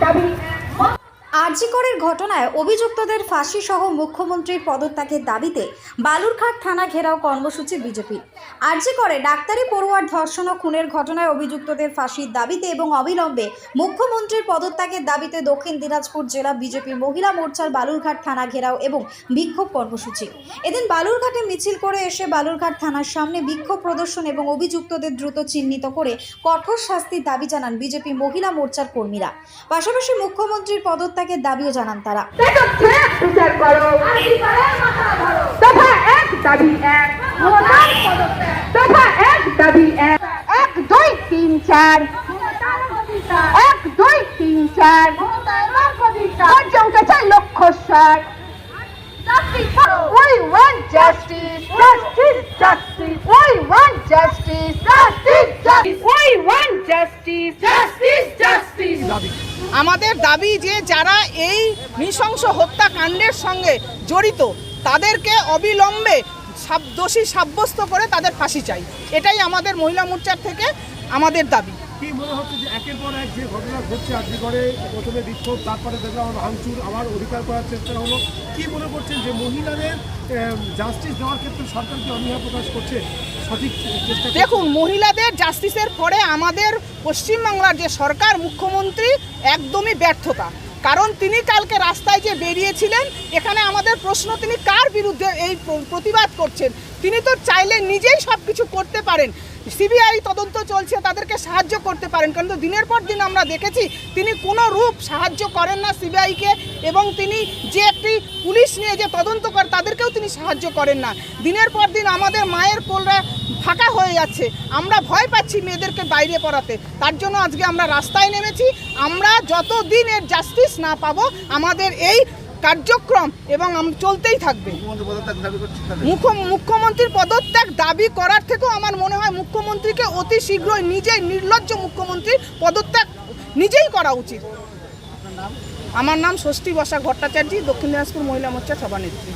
দাবি আরজিকরের ঘটনায় অভিযুক্তদের ফাঁসি সহ মুখ্যমন্ত্রীর পদত্যাগের দাবিতে বালুরঘাট থানা ঘেরাও কর্মসূচি বিজেপি। আরজিকরে ডাক্তারি পড়ুয়ার ধর্ষণ ও খুনের ঘটনায় অভিযুক্তদের ফাঁসির দাবিতে এবং অবিলম্বে মুখ্যমন্ত্রীর পদত্যাগের দাবিতে দক্ষিণ দিনাজপুর জেলা বিজেপি মহিলা মোর্চার বালুরঘাট থানা ঘেরাও এবং বিক্ষোভ কর্মসূচি। এদিন বালুরঘাটে মিছিল করে এসে বালুরঘাট থানার সামনে বিক্ষোভ প্রদর্শন এবং অভিযুক্তদের দ্রুত চিহ্নিত করে কঠোর শাস্তির দাবি জানান বিজেপি মহিলা মোর্চার কর্মীরা। পাশাপাশি মুখ্যমন্ত্রীর পদত্যাগের দাবিও জানান তারা। দেখছে বিচার করো। দফা এক দাবি এক। দফা এক দাবি এক। এক দুই তিন চার। এক দুই তিন চার। লক্ষ্য লক্ষ আমাদের দাবি যে যারা এই নৃশংস হত্যাকাণ্ডের সঙ্গে জড়িত, তাদেরকে অবিলম্বে সাব- দোষী সাব্যস্ত করে তাদের ফাঁসি চাই। এটাই আমাদের মহিলা মোর্চার থেকে আমাদের দাবি। কি মনে হচ্ছে যে একের পর এক যে ঘটনা ঘটছে করে তারপরে আবার অধিকার করার চেষ্টা হলো। কি মনে করছেন যে মহিলাদের ক্ষেত্রে সরকার প্রকাশ করছে? দেখুন, মহিলাদের জাস্টিসের পরে আমাদের পশ্চিমবাংলার যে সরকার, মুখ্যমন্ত্রী, একদমই ব্যর্থতা। কারণ তিনি কালকে রাস্তায় যে বেরিয়েছিলেন, এখানে আমাদের প্রশ্ন, তিনি কার বিরুদ্ধে এই প্রতিবাদ করছেন? তিনি তো চাইলে নিজেই সব কিছু করতে পারেন। সিবিআই তদন্ত চলছে, তাদেরকে সাহায্য করতে পারেন। কিন্তু দিনের পর দিন আমরা দেখেছি, তিনি কোনো রূপ সাহায্য করেন না সিবিআইকে, এবং তিনি যে একটি পুলিশ নিয়ে যে তদন্ত করে তিনি সাহায্য করেন না। দিনের পর দিন আমাদের মায়ের কোলরা ফাঁকা হয়ে যাচ্ছে। আমরা ভয় পাচ্ছি মেয়েদেরকে বাইরে পড়াতে। তার জন্য আজকে আমরা রাস্তায় নেমেছি। আমরা যতদিন এর জাস্টিস না পাবো আমাদের এই কার্যক্রম এবং চলতেই থাকবে। মুখ্য মুখ্যমন্ত্রীর পদত্যাগ দাবি করার থেকেও আমার মনে হয় মুখ্যমন্ত্রীকে অতি শীঘ্রই নিজেই নির্লজ্জ মুখ্যমন্ত্রীর পদত্যাগ নিজেই করা উচিত। আমার নাম ষষ্ঠী বসা ভট্টাচার্য দক্ষিণ দিনাজপুর মহিলা মোর্চা সভানেত্রী।